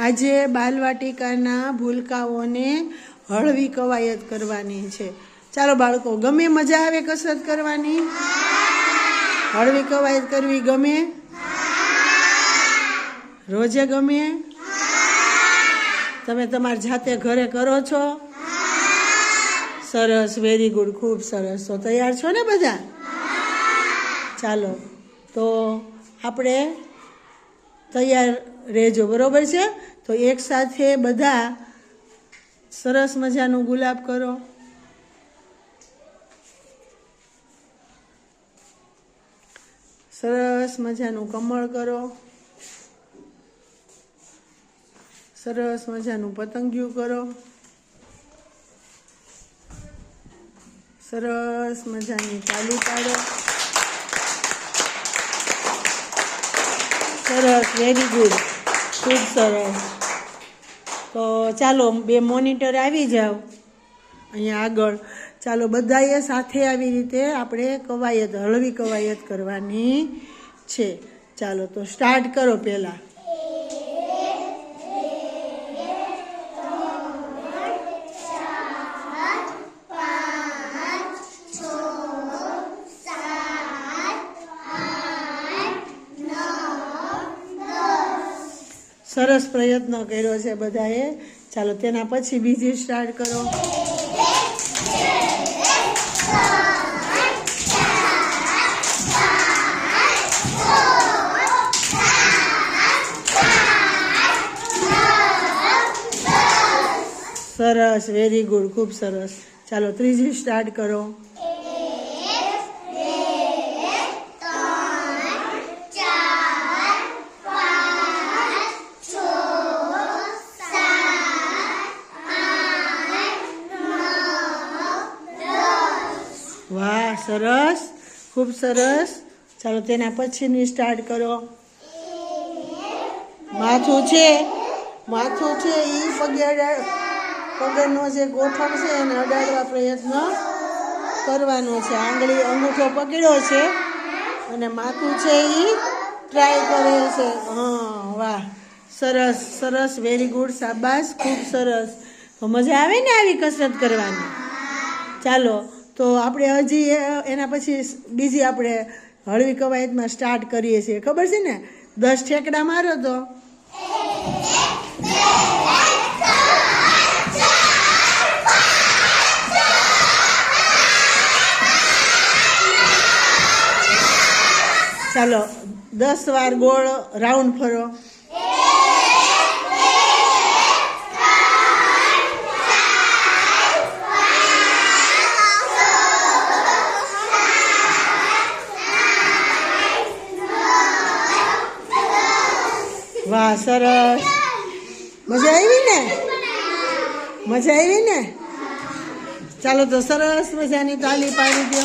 આજે બાલવાટિકાના ભૂલકાઓને હળવી કવાયત કરવાની છે. ચાલો બાળકો, ગમે મજા આવે કસરત કરવાની? હળવી કવાયત કરવી ગમે? રોજે ગમે? તમે તમારી જાતે ઘરે કરો છો? સરસ વેરી ગુડ ખૂબ સરસ. તો તૈયાર છો ને બધા? ચાલો, તો આપણે તૈયાર રહેજો, બરોબર છે? તો એકસાથે બધા સરસ મજાનું ગુલાબ કરો. સરસ મજાનું કમળ કરો. સરસ મજાનું પતંગિયું કરો. સરસ મજાની તાલી પાડો. સરસ વેરી ગુડ ખૂબ સરસ. તો ચાલો, બે મોનિટર આવી જાઓ. અહીંયા આગળ. ચાલો, બધાએ સાથે આવી રીતે આપણે કવાયત, હળવી કવાયત કરવાની છે. ચાલો, તો સ્ટાર્ટ કરો પહેલાં. સરસ પ્રયત્ન કર્યો છે બધાએ. ચાલો, તેના પછી બીજી સ્ટાર્ટ કરો. સરસ વેરી ગુડ ખૂબ સરસ. ચાલો, ત્રીજી સ્ટાર્ટ કરો. વાહ સરસ, ખૂબ સરસ. ચાલો તેના પછીની સ્ટાર્ટ કરો. માથું છે માથું છે એ પગે પગનો જે ગોઠણ છે એને અડાડવા પ્રયત્ન કરવાનો છે. આંગળી, અંગૂઠો પકડ્યો છે અને માથું છે એ ટ્રાય કરે છે. હા, વાહ. સરસ સરસ. વેરી ગુડ શાબાશ. ખૂબ સરસ. મજા આવે ને આવી કસરત કરવાની? ચાલો. તો આપણે હજી એના પછી બીજી આપણે હળવી કવાયતમાં સ્ટાર્ટ કરીએ છીએ. ખબર છે ને? દસ ઠેકડા મારો તો. ચાલો, દસ વાર ગોળ રાઉન્ડ ફરો. વાહ, સરસ. મજા આવી ને? મજા આવી ને? ચાલો તો સરસ મજાની તાલી પાડી દો.